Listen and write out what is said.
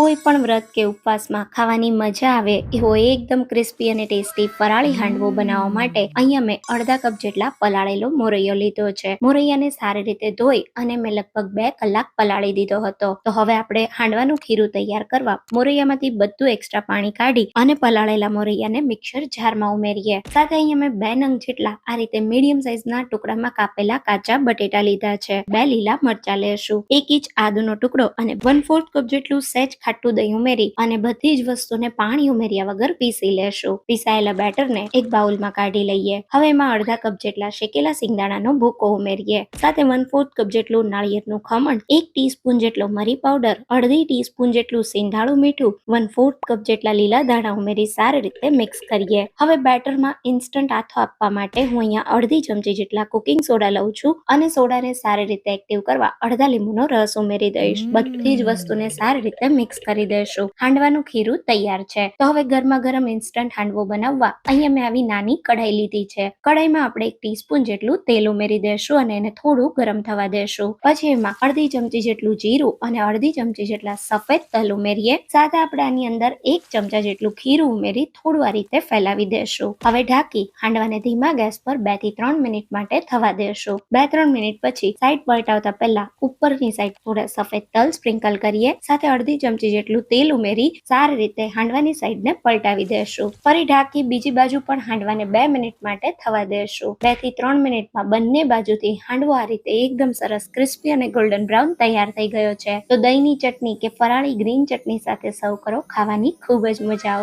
કોઈ પણ વ્રત કે ઉપવાસમાં ખાવાની મજા આવે એવો એકદમ ક્રિસ્પી અને ટેસ્ટી ફરાળી હાંડવો બનાવવા માટે. અહીંયા મેં અડધા કપ જેટલા પલાળેલો મોરૈયો લીધો છે. મોરૈયાને સારી રીતે ધોઈ અને મેં લગભગ બે કલાક પલાળી દીધો હતો. તો હવે આપણે હાંડવાનું ખીરું તૈયાર કરવા. મોરૈયામાંથી બધું એક્સ્ટ્રા પાણી કાઢી અને પલાળેલા મોરૈયાને મિક્સર જારમાં ઉમેરીએ. સાથે અહીંયા મેં બે નંગ જેટલા આ રીતે મીડિયમ સાઇઝના ટુકડામાં કાપેલા કાચા બટેટા લીધા છે. બે લીલા મરચા લેશું. એક ઇંચ આદુનો ટુકડો અને વન ફોર્થ કપ જેટલું સહેજ ખાટું દહીં ઉમેરી અને બધી જ વસ્તુને પાણી ઉમેર્યા વગર પીસી લેશું. પીસાયેલા બેટરને એક બાઉલમાં કાઢી લઈએ. હવે એમાં અડધા કપ જેટલા શેકેલા સિંગદાણાનો ભૂકો ઉમેરીએ. સાથે વન ફોર્થ કપ જેટલું નાળિયેરનું ખમણ, એક ટીસ્પૂન જેટલો મરી પાવડર અડધી ટીસ્પૂન જેટલું સિંધાળું મીઠું વન ફોર્થ કપ જેટલા લીલા દાણા ઉમેરી સારી રીતે મિક્સ કરીએ. હવે બેટરમાં ઇન્સ્ટન્ટ આથો આપવા માટે હું અહીંયા અડધી ચમચી જેટલા કુકિંગ સોડા લઉં છું અને સોડાને સારી રીતે એક્ટિવ કરવા અડધા લીંબુનો રસ ઉમેરી દઈશ. બધી જ વસ્તુને સારી રીતે મિક્સ કરી દઈશું. હાંડવાનું ખીરું તૈયાર છે. તો હવે ગરમા ગરમ ઇન્સ્ટન્ટ હાંડવો બનાવવા અહીંયા મેં આવી નાની કઢાઈ લીધી છે. કઢાઈમાં આપણે એક ટીસ્પૂન જેટલું તેલ ઉમેરી દેશું અને એને થોડું ગરમ થવા દેશું પછી એમાં અડધી ચમચી જેટલું જીરું અને અડધી ચમચી જેટલા સફેદ તલ ઉમેરીએ. સાથે આપણે આની અંદર એક ચમચા જેટલું ખીરું ઉમેરી થોડું આ રીતે ફેલાવી દેશું હવે ઢાંકી હાંડવાને ધીમા ગેસ પર બેથી ત્રણ મિનિટ માટે થવા દેશું બે ત્રણ મિનિટ પછી સાઈડ પલટાવતા પહેલા ઉપરની સાઈડ થોડા સફેદ તલ સ્પ્રિંકલ કરીએ. સાથે અડધી ચમચી જેટલું તેલ ઉમેરી સારી રીતે હાંડવાની સાઈડને પલટાવી દેશું. ફરી ઢાંકી બીજી બાજુ પણ હાંડવાને બે મિનિટ માટે થવા દેશું. બેથી ત્રણ મિનિટમાં બંને બાજુથી હાંડવો આ રીતે એકદમ સરસ ક્રિસ્પી અને ગોલ્ડન બ્રાઉન તૈયાર થઈ ગયો છે. તો દહીંની ચટણી કે ફરાળી ગ્રીન ચટણી સાથે સર્વ કરો ખાવાની ખૂબ જ મજા આવશે.